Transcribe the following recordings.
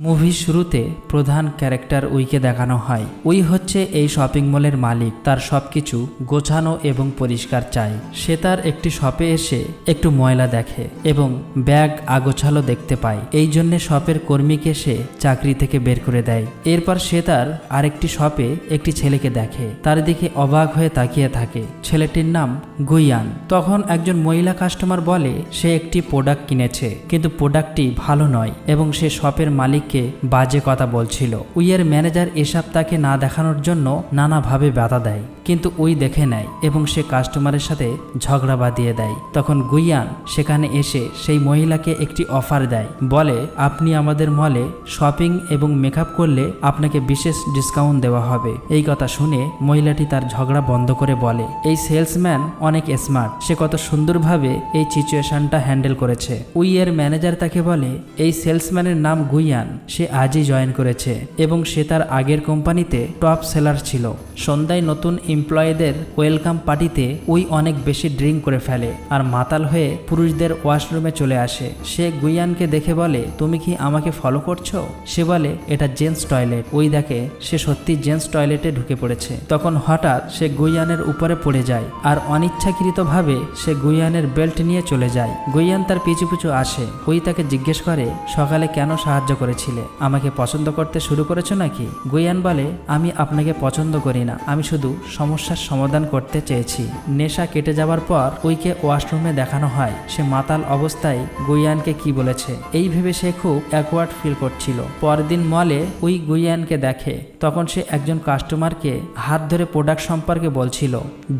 মুভির শুরুতে প্রধান ক্যারেক্টার উইকে দেখানো হয়। উই হচ্ছে এই শপিং মলের মালিক। তার সবকিছু গোছানো এবং পরিষ্কার চাই। সে তার একটি শপে এসে একটু ময়লা দেখে এবং ব্যাগ আগোছালো দেখতে পায়। এই জন্যে শপের কর্মীকে সে চাকরি থেকে বের করে দেয়। এরপর সে তার আরেকটি শপে একটি ছেলেকে দেখে। তার দিকে অবাক হয়ে তাকিয়ে থাকে। ছেলেটির নাম গুইয়ান। তখন একজন মহিলা কাস্টমার বলে, সে একটি প্রোডাক্ট কিনেছে, কিন্তু প্রোডাক্টটি ভালো নয় এবং সে শপের মালিককে বাজে কথা বলছিল। উইয়ের ম্যানেজার এসব তাকে না দেখানোর জন্য নানাভাবে বাধা দেয়। কিন্তু উই দেখে নেয় এবং সে কাস্টমারের সাথে ঝগড়া বাঁধিয়ে দেয়। তখন গুইয়ান সেখানে এসে সেই মহিলাকে একটি অফার দেয়। বলে, আপনি আমাদের মলে শপিং এবং মেকআপ করলে আপনাকে বিশেষ ডিসকাউন্ট দেওয়া হবে। এই কথা শুনে মহিলাটি তার ঝগড়া বন্ধ করে বলে, এই সেলসম্যান অনেক স্মার্ট। সে কত সুন্দরভাবে এই সিচুয়েশনটা হ্যান্ডেল করেছে। উইয়ের ম্যানেজার তাকে বলে, এই সেলসম্যানের নাম গুইয়ান। সে আজই জয়েন করেছে এবং সে তার আগের কোম্পানিতে টপ সেলার ছিল। সন্ধ্যায় নতুন এমপ্লয়ীদের ওয়েলকাম পার্টিতে ওই অনেক বেশি ড্রিঙ্ক করে ফেলে আর মাতাল হয়ে পুরুষদের ওয়াশরুমে চলে আসে। সে গুইয়ানকে দেখে বলে, তুমি কি আমাকে ফলো করছ? সে বলে, এটা জেন্টস টয়লেট ওই দেখে সে সত্যি জেন্টস টয়লেটে ঢুকে পড়েছে। তখন হঠাৎ সে গুইয়ানের উপরে পড়ে যায় আর অনিচ্ছাকৃতভাবে সে গুইয়ানের বেল্ট নিয়ে চলে যায়। গুইয়ান তার পিছু পিছু আসে। ওই তাকে জিজ্ঞেস করে, সকালে কেন সাহায্য করেছিলে আমাকে পছন্দ করতে শুরু করেছ নাকি? গুইয়ান বলে, আমি আপনাকে পছন্দ করি না। আমি শুধু সমস্যার সমাধান করতে চেয়েছি। নেশা কেটে যাওয়ার পর উইকে ওয়াশরুমে দেখানো হয়। সে মাতাল অবস্থায় গুইয়ানকে কি বলেছে? এই ভেবে সে খুব অ্যাকওয়ার্ড ফিল করছিল। পরদিন মলে উই গুইয়ানকে দেখে। তখন সে একজন কাস্টমারকে হাত ধরে প্রোডাক্ট সম্পর্কে বলছিল,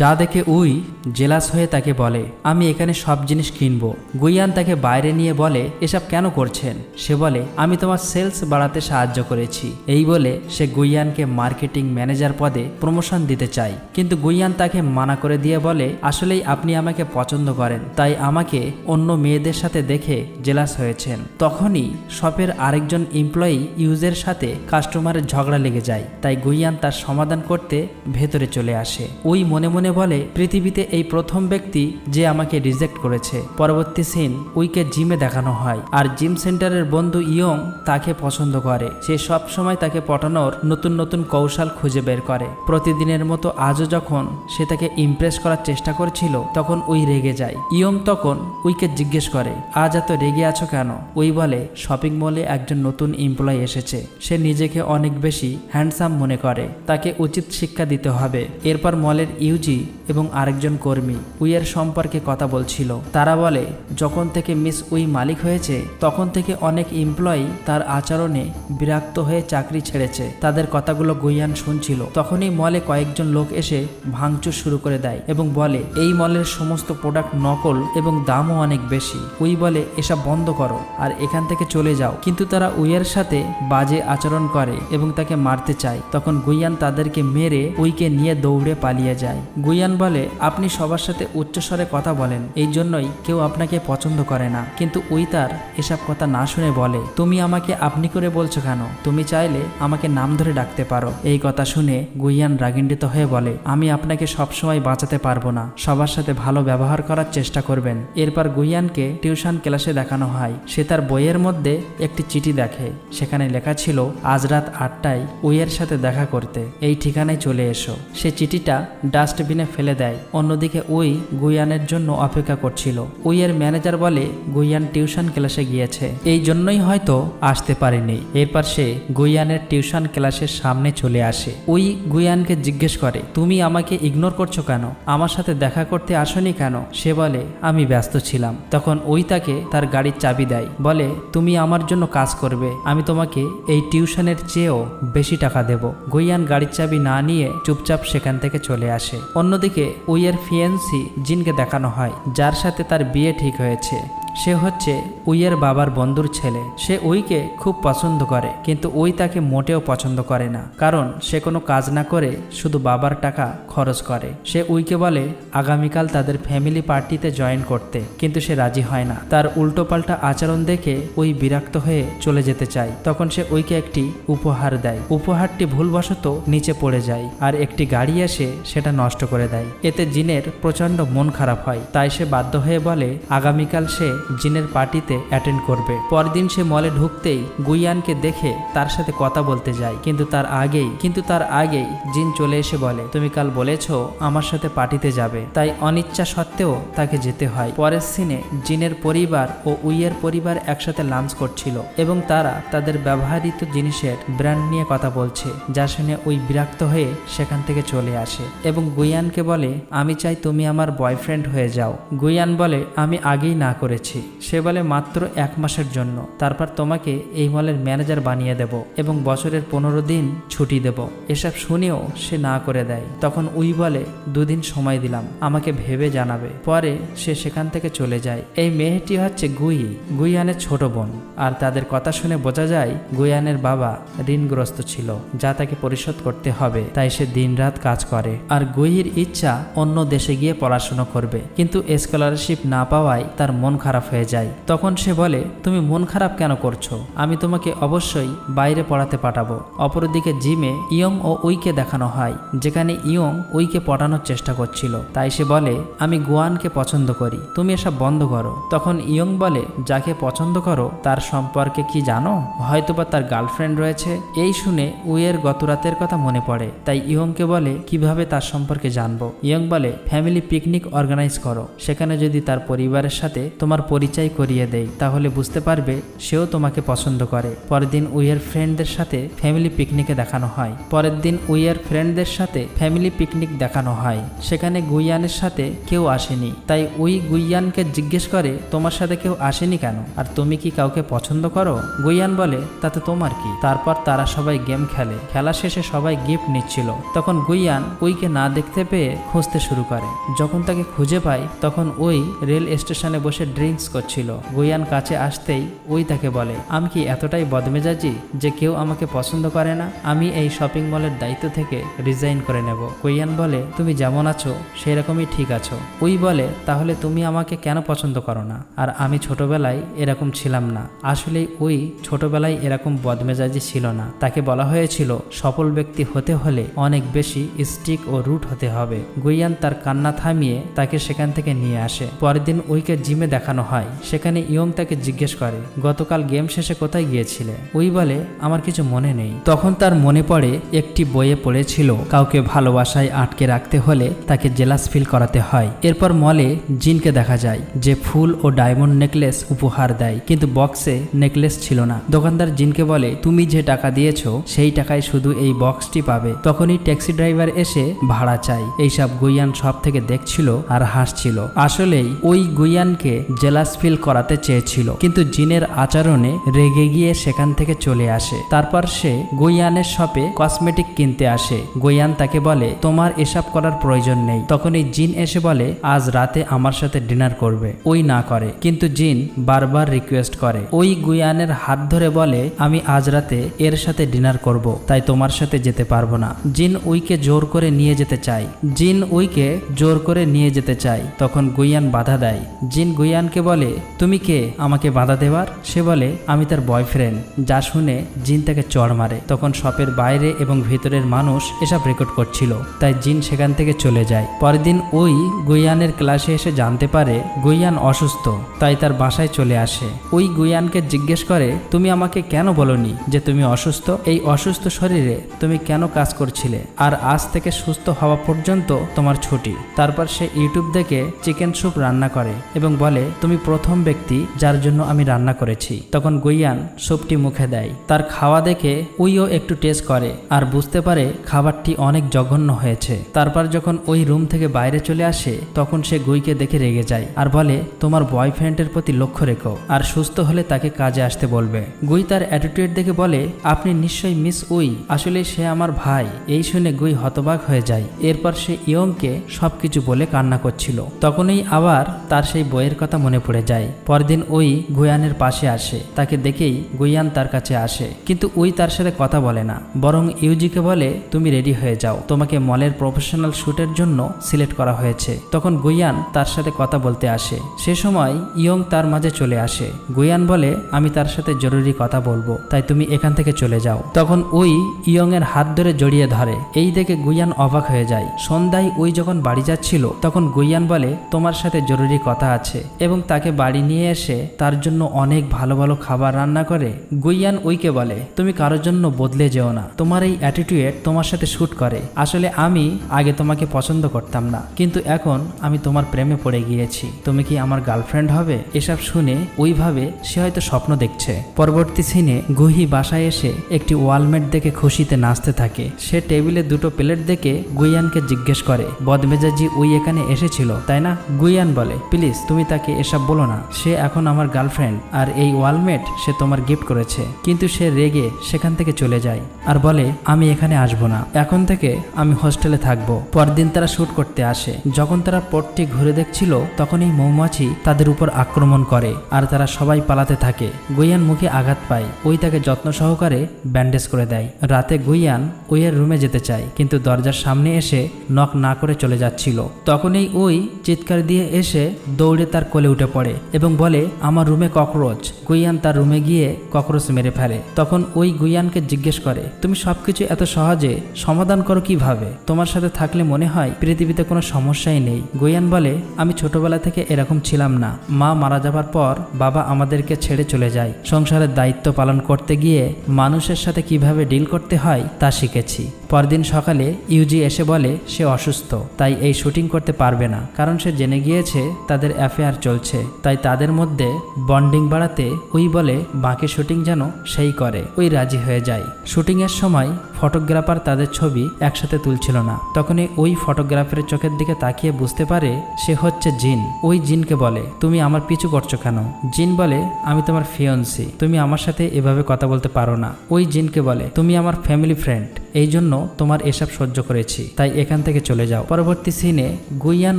যা দেখে উই জেলাস হয়ে তাকে বলে, আমি এখানে সব জিনিস কিনবো। গুইয়ান তাকে বাইরে নিয়ে বলে, এসব কেন করছেন? সে বলে, আমি তোমার সেলস বাড়াতে সাহায্য করেছি। এই বলে সে গুইয়ানকে মার্কেটিং ম্যানেজার পদে প্রমোশন দিতে চায়। কিন্তু গুইয়ান তাকে মানা করে দিয়ে বলে, আসলেই আপনি আমাকে পছন্দ করেন। তাই আমাকে অন্য মেয়েদের সাথে দেখে জেলাস হয়েছেন। তখনই শপের আরেকজন এমপ্লয়ি ইউজের সাথে কাস্টমারের ঝগড়া লেগে যায়। তাই গুইয়ান তার সমাধান করতে ভেতরে চলে আসে। ওই মনে মনে বলে, পৃথিবীতে এই প্রথম ব্যক্তি যে আমাকে রিজেক্ট করেছে। পরবর্তী সিন উইকে জিমে দেখানো হয়। আর জিম সেন্টারের বন্ধু ইয়ং তাকে পছন্দ করে। সে সব সময় তাকে পটানোর নতুন নতুন কৌশল খুঁজে বের করে। প্রতিদিনের মতো আজও যখন সে তাকে ইমপ্রেস করার চেষ্টা করছিল, তখন উই রেগে যায়। ইয়ং তখন উইকে জিজ্ঞেস করে, আজ এত রেগে আছো কেন? উই বলে, শপিং মলে একজন নতুন এমপ্লয় এসেছে। সে নিজেকে অনেক বেশি হ্যান্ডসাম মনে করে। তাকে উচিত শিক্ষা দিতে হবে। এরপর মলের ইউজি এবং আরেকজন কর্মী উইয়ের সম্পর্কে কথা বলছিল। তারা বলে, যখন থেকে মিস উই মালিক হয়েছে, তখন থেকে অনেক এমপ্লয়ি তার আচরণে বিরক্ত হয়ে চাকরি ছেড়েছে। তাদের কথাগুলো গুইয়ান শুনছিল। তখনই মলে কয়েকজন লোক এসে ভাঙচুর শুরু করে দেয় এবং বলে, এই মলের সমস্ত প্রোডাক্ট নকল এবং দামও অনেক বেশি উই বলে, এসব বন্ধ করো আর এখান থেকে চলে যাও কিন্তু তারা উইয়ের সাথে বাজে আচরণ করে এবং তাকে মারতে চায়। তখন গুইয়ান তাদেরকে মেরে উইকে নিয়ে দৌড়ে পালিয়ে যায়। গুইয়ান বলে, আপনি সবার সাথে উচ্চস্বরে কথা বলেন। এই জন্যই কেউ আপনাকে পছন্দ করে না কিন্তু উই তার এসব কথা না শুনে বলে, তুমি আমাকে আপনি করে বলছো কেন? তুমি চাইলে আমাকে নাম ধরে ডাকতে পারো। এই কথা শুনে গুইয়ান রাগিন্ডিত হয়ে বলে, আমি আপনাকে সবসময় বাঁচাতে পারব না। সবার সাথে ভালো ব্যবহার করার চেষ্টা করবেন। এরপর গুইয়ানকে টিউশন ক্লাসে দেখানো হয়। সে তার বইয়ের মধ্যে একটি চিঠি দেখে। সেখানে লেখা ছিল, আজ রাত আটটায় উইয়ের সাথে দেখা করতে। এই ঠিকানায় চলে এসো। সে চিঠিটা ডাস্টবিনে ফেলে দেয়। অন্যদিকে উই গুইয়ানের জন্য অপেক্ষা করছিল। উইয়ের ম্যানেজার বলে, গুইয়ান টিউশন ক্লাসে গিয়েছে। এই জন্যই হয়তো আসতে পারেনি। এরপর সে গুইয়ানের টিউশন ক্লাসের সামনে চলে আসে। ওই গুইয়ানকে জিজ্ঞেস করে, তুমি আমাকে ইগনোর করছ কেন? আমার সাথে দেখা করতে আসনি কেন? সে বলে, আমি ব্যস্ত ছিলাম। তখন ওই তাকে তার গাড়ির চাবি দেয়। বলে, তুমি আমার জন্য কাজ করবে। আমি তোমাকে এই টিউশনের চেয়েও বেশি টাকা দেব। গুইয়ান গাড়ির চাবি না নিয়ে চুপচাপ সেখান থেকে চলে আসে। অন্যদিকে উইয়ের ফিয়েন্সি জিনকে দেখানো হয়, যার সাথে তার বিয়ে ঠিক হয়েছে। সে হচ্ছে উইয়ের বাবার বন্ধুর ছেলে। সে উইকে খুব পছন্দ করে, কিন্তু উই তাকে মোটেও পছন্দ করে না। কারণ সে কোনো কাজ না করে শুধু বাবার টাকা খরচ করে। সে উইকে বলে, আগামীকাল তাদের ফ্যামিলি পার্টিতে জয়েন করতে। কিন্তু সে রাজি হয় না। তার উল্টোপাল্টা আচরণ দেখে ওই বিরক্ত হয়ে চলে যেতে চায়। তখন সে উইকে একটি উপহার দেয়। উপহারটি ভুলবশত নিচে পড়ে যায় আর একটি গাড়ি এসে সেটা নষ্ট করে দেয়। এতে জিনের প্রচণ্ড মন খারাপ হয়। তাই সে বাধ্য হয়ে বলে, আগামীকাল সে জিনের পার্টিতে অ্যাটেন্ড করবে। পরদিন সে মলে ঢুকতেই গুইয়ানকে দেখে তার সাথে কথা বলতে যায়। কিন্তু তার আগেই, কিন্তু তার আগেই জিন চলে এসে বলে, তুমি কাল বলেছ, আমার সাথে পার্টিতে যাবে। তাই অনিচ্ছা সত্ত্বেও তাকে যেতে হয়। পরের সিনে জিনের পরিবার ও উইয়ের পরিবার একসাথে লাঞ্চ করছিল এবং তারা তাদের ব্যবহৃত জিনিসের ব্র্যান্ড নিয়ে কথা বলছে, যা শুনে ওই বিরক্ত হয়ে সেখান থেকে চলে আসে এবং গুইয়ানকে বলে, আমি চাই তুমি আমার বয়ফ্রেন্ড হয়ে যাও। গুইয়ান বলে, আমি আগেই না করেছি। সে বলে, মাত্র এক মাসের জন্য। তারপর তোমাকে এই মলের ম্যানেজার বানিয়ে দেব এবং বছরের পনেরো দিন ছুটি দেব। এসব শুনেও সে না করে দেয়। তখন উই বলে, দুদিন সময় দিলাম, আমাকে ভেবে জানাবে। পরে সে সেখান থেকে চলে যায়। এই মেয়েটি হচ্ছে গুই, গুইয়ানের ছোট বোন। আর তাদের কথা শুনে বোঝা যায়, গুইয়ানের বাবা ঋণগ্রস্ত ছিল, যা তাকে পরিশোধ করতে হবে, তাই সে দিনরাত কাজ করে। আর গুইয়ের ইচ্ছা অন্য দেশে গিয়ে পড়াশোনা করবে, কিন্তু স্কলারশিপ না পাওয়ায় তার মন খারাপ হয়ে যায়। তখন সে বলে, তুমি মন খারাপ কেন করছ? আমি তোমাকে অবশ্যই বাইরে পড়াতে পাঠাবো। অপরদিকে জিমে ইয়ং ও উইকে দেখানো হয়, যেখানে ইয়ং উইকে পটানোর চেষ্টা করছিল। তাই সে বলে, আমি গোয়ানকে পছন্দ করি। তুমি এসব বন্ধ করো। তখন ইয়ং বলে, যাকে পছন্দ করো, তার সম্পর্কে কি জানো? হয়তোবা তার গার্লফ্রেন্ড রয়েছে। এই শুনে উইয়ের গত রাতের কথা মনে পড়ে। তাই ইয়ংকে বলে, কীভাবে তার সম্পর্কে জানব? ইয়ং বলে, ফ্যামিলি পিকনিক অর্গানাইজ করো। সেখানে যদি তার পরিবারের সাথে তোমার পরিচয় করিয়ে দেয় তাহলে বুঝতে পারবে সেও তোমাকে পছন্দ করে। পরের দিন উইয়ের ফ্রেন্ডদের সাথে ফ্যামিলি পিকনিকে দেখানো হয়। পরের দিন উইয়ের ফ্রেন্ডদের সাথে ফ্যামিলি পিকনিক দেখানো হয়। সেখানে গুইয়ানের সাথে কেউ আসেনি। তাই ওই গুইয়ানকে জিজ্ঞেস করে, তোমার সাথে কেউ আসেনি কেন? আর তুমি কি কাউকে পছন্দ করো? গুইয়ান বলে, তাতে তোমার কি? তারপর তারা সবাই গেম খেলে। খেলা শেষে সবাই গিফট নিচ্ছিল। তখন গুইয়ান উইকে না দেখতে পেয়ে খুঁজতে শুরু করে। যখন তাকে খুঁজে পায়, তখন ওই রেল স্টেশনে বসে ড্রিঙ্কস করছিল। গুইয়ান কাছে আসতেই ওই তাকে বলে, আমি কি এতটাই বদমেজাজি যে কেউ আমাকে পছন্দ করে না? আমি এই শপিং মলের দায়িত্ব থেকে রিজাইন করে নেব। গুইয়ান বলে, তুমি যেমন আছো, সেরকমই ঠিক আছো। ওই বলে, তাহলে তুমি আমাকে কেন পছন্দ করো না? আর আমি ছোটবেলায় এরকম ছিলাম না। আসলে ওই ছোটবেলায় এরকম বদমেজাজি ছিল না। তাকে বলা হয়েছিল, সফল ব্যক্তি হতে হলে অনেক বেশি স্টিক ও রুট হতে হবে। গুইয়ান তার কান্না থামিয়ে তাকে সেখান থেকে নিয়ে আসে। পরের দিন উইকে জিমে দেখানো হয়। সেখানে ইয়ং তাকে জিজ্ঞেস করে, গতকাল গেম শেষে কোথায় গিয়েছিলে? উই বলে, আমার কিছু মনে নেই। তখন তার মনে পড়ে, একটি বইয়ে পড়েছিল, কাউকে ভালোবাসায় আটকে রাখতে হলে তাকে জেলাস ফিল করাতে হয়। এরপর মলে জিনকে দেখা যায়, যে ফুল ও ডায়মন্ড নেকলেস উপহার দেয়, কিন্তু বক্সে নেকলেস ছিল না। দোকানদার জিনকে বলে, তুমি যে টাকা দিয়েছ, সেই টাকায় শুধু এই বক্সটি পাবে। তখনই ট্যাক্সি ড্রাইভার এসে ভাড়া চাই এইসব গুইয়ান সব থেকে দেখছিল আর হাসছিল। আসলেই ওই গুইয়ানকে জেলাস ফিল করাতে চেয়েছিল। কিন্তু জিনের আচরণে রেগে গিয়ে সেখান থেকে চলে আসে। তারপর সে গুইয়ানের শপে কসমেটিক কিনতে আসে। গুইয়ান তাকে বলে, তোমার এসব করার প্রয়োজন নেই। তখন এই জিন এসে বলে, আজ রাতে আমার সাথে ডিনার করবে। ওই না করে। কিন্তু জিন বারবার রিকোয়েস্ট করে। ওই গুয়ানের হাত ধরে বলে, আমি আজ রাতে এর সাথে ডিনার করব, তাই তোমার সাথে যেতে পারব না। জিন উইকে জোর করে নিয়ে যেতে চায়। জিন উইকে জোর করে নিয়ে যেতে চায়। তখন গুইয়ান বাধা দেয়। জিন গুইয়ানকে বলে, তুমি কে? আমাকে বাধা দেওয়ার সে বলে, আমি তার বয়ফ্রেন্ড যা শুনে জিন তাকে চড় মারে। তখন শপের বাইরে এবং ভেতরের মানুষ এসব রেকর্ড করছিল। তাই জিন সেখান থেকে চলে যায়। পরের দিন ওই গুইয়ানের ক্লাসে এসে জানতে পারে গুইয়ান অসুস্থ, তাই তার বাসায় চলে আসে। ওই গুইয়ানকে জিজ্ঞেস করে, তুমি আমাকে কেন বলনি যে তুমি অসুস্থ? এই অসুস্থ শরীরে তুমি কেন কাজ করছিলে? আর আজ থেকে সুস্থ হওয়া পর্যন্ত তোমার ছুটি। তারপর সে ইউটিউব দেখে চিকেন স্যুপ রান্না করে এবং বলে, তুমি প্রথম ব্যক্তি যার জন্য আমি রান্না করেছি। তখন গুইয়ান স্যুপটি মুখে দেয়। তার খাওয়া দেখে উইও একটু টেস্ট করে, আর বুঝতে পারে খাবারটি অনেক জঘন্য হয়েছে। তারপর যখন ওই রুম থেকে বাইরে চলে আসে, তখন সে গুইকে দেখে রেগে যায় আর বলে, তোমার বয়ফ্রেন্ডের প্রতি লক্ষ্য রেখো আর সুস্থ হলে তাকে কাজে আসতে বলবে। গুই তার অ্যাটিটিউড দেখে বলে, আপনি নিশ্চয়ই মিস উই, আসলে সে আমার ভাই। এই শুনে গুই হতবাক হয়ে যায়। এরপর সে ইয়ংকে সবকিছু বলে কান্না করছিল। তখনই আবার তার সেই বইয়ের কথা মনে পড়ে যায়। পরদিন ওই গুয়ানের পাশে আসে। তাকে দেখেই গুইয়ান তার কাছে আসে। কিন্তু উই তার সাথে কথা বলে না। বরং ইউজিকে বলে, তুমি রেডি হয়ে যাও। তোমাকে মলে মালের প্রফেশনাল শ্যুটের জন্য সিলেক্ট করা হয়েছে। তখন গুইয়ান তার সাথে কথা বলতে আসে। সে সময় ইয়ং তার মাঝে চলে আসে। গুইয়ান বলে, আমি তার সাথে জরুরি কথা বলব, তাই তুমি এখান থেকে চলে যাও। তখন ওই ইয়ং এর হাত ধরে জড়িয়ে ধরে। এই দেখে গুইয়ান অবাক হয়ে যায়। সন্ধ্যায় ওই যখন বাড়ি যাচ্ছিল, তখন গুইয়ান বলে, তোমার সাথে জরুরি কথা আছে। এবং তাকে বাড়ি নিয়ে এসে তার জন্য অনেক ভালো ভালো খাবার রান্না করে, গুইয়ান ওইকে বলে, তুমি কারোর জন্য বদলে যেও না। তোমার এই অ্যাটিটিউড তোমার সাথে শ্যুট করে। আসলে আমি আগে তোমাকে পছন্দ করতাম না, কিন্তু এখন আমি তোমার প্রেমে পড়ে গিয়েছি। তুমি কি আমার গার্লফ্রেন্ড হবে? এসব শুনে ওইভাবে সে হয়তো স্বপ্ন দেখছে। পরবর্তী সিনে গুহি বাসায় এসে একটি ওয়ালমেট দেখে খুশিতে নাচতে থাকে। সে টেবিলে দুটো প্লেট দেখে গুইয়ানকে জিজ্ঞেস করে, বদমেজাজি, ওই এখানে এসেছিল, তাই না? গুইয়ান বলে, প্লিজ, তুমি তাকে এসব বলো না। সে এখন আমার গার্লফ্রেন্ড, আর এই ওয়ালমেট সে তোমার গিফট করেছে। কিন্তু সে রেগে সেখান থেকে চলে যায়, আর বলে, আমি এখানে আসব না। এখন থেকে আমি হোস্টেলে থাকব। পরদিন তারা শুট করতে আসে। যখন তারা পটটি ঘুরে দেখছিল তখন এই মৌমাছি তাদের উপর আক্রমণ করে আর তারা সবাই পালাতে থাকে। গুইয়ান মুখে আঘাত পায়। ওই তাকে যত্ন সহকারে ব্যান্ডেজ করে দেয়। রাতে গুইয়ান ওইয়ের রুমে যেতে চায়, কিন্তু দরজার সামনে এসে নক না করে চলে যাচ্ছিল। তখনই ওই চিৎকার দিয়ে এসে দৌড়ে তার কোলে উঠে পড়ে এবং বলে, আমার রুমে ককরোচ। গুইয়ান তার রুমে গিয়ে ককরোচ মেরে ফেলে। তখন ওই গুইয়ানকে জিজ্ঞেস করে, তুমি সবকিছু এত সহজে সমাধান করো কীভাবে? তোমার সাথে থাকলে মনে হয় পৃথিবীতে কোনো সমস্যাই নেই। গোয়ান বলে, আমি ছোটবেলা থেকে এরকম ছিলাম না। মা মারা যাবার পর বাবা আমাদেরকে ছেড়ে চলে যায়। সংসারের দায়িত্ব পালন করতে গিয়ে মানুষের সাথে কীভাবে ডিল করতে হয় তা শিখেছি। পরদিন সকালে ইউজি এসে বলে, সে অসুস্থ, তাই এই শুটিং করতে পারবে না। কারণ সে জেনে গিয়েছে তাদের অ্যাফেয়ার চলছে। তাই তাদের মধ্যে বন্ডিং বাড়াতে ওই বলে, বাকি শুটিং যেন সেই করে। ওই রাজি হয়ে যায় শুটিংয়ের সময় ফটোগ্রাফার তাদের ছবি একসাথে তুলছিল না। তখনই ওই ফটোগ্রাফারের চোখের দিকে তাকিয়ে বুঝতে পারে সে হচ্ছে জিন। ওই জিনকে বলে, তুমি আমার পিছু করছ কেন? জিন বলে, আমি তোমার ফিয়ন্সি, তুমি আমার সাথে এভাবে কথা বলতে পারো না। ওই জিনকে বলে, তুমি আমার ফ্যামিলি ফ্রেন্ড। এই জন্য তোমার এসব সহ্য করেছি, তাই এখান থেকে চলে যাও। পরবর্তী সিনে গুইয়ান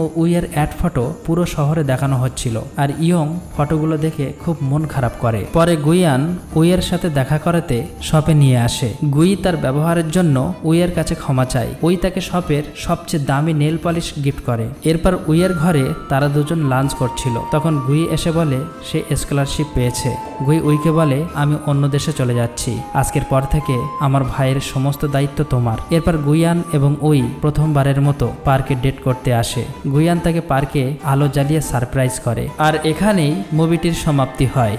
ও উইয়ের অ্যাড ফটো পুরো শহরে দেখানো হচ্ছিল, আর ইয়ং ফটোগুলো দেখে খুব মন খারাপ করে। পরে গুইয়ান উইয়ের সাথে দেখা করাতে শপে নিয়ে আসে। গুই তার ব্যবহারের জন্য উইয়ের কাছে ক্ষমা চায়। উই তাকে শপের সবচেয়ে দামি নেল পলিশ গিফট করে। এরপর উইয়ের ঘরে তারা দুজন লাঞ্চ করছিল। তখন গুই এসে বলে, সে স্কলারশিপ পেয়েছে। গুই উইকে বলে, আমি অন্য দেশে চলে যাচ্ছি। আজকের পর থেকে আমার ভাইয়ের সমস্ত দায়িত্ব তোমার। এরপর গুইয়ান এবং ওই প্রথমবারের মতো পার্কে ডেট করতে আসে। গুইয়ান তাকে পার্কে আলো জ্বালিয়ে সারপ্রাইজ করে। আর এখানেই মুভিটির সমাপ্তি হয়।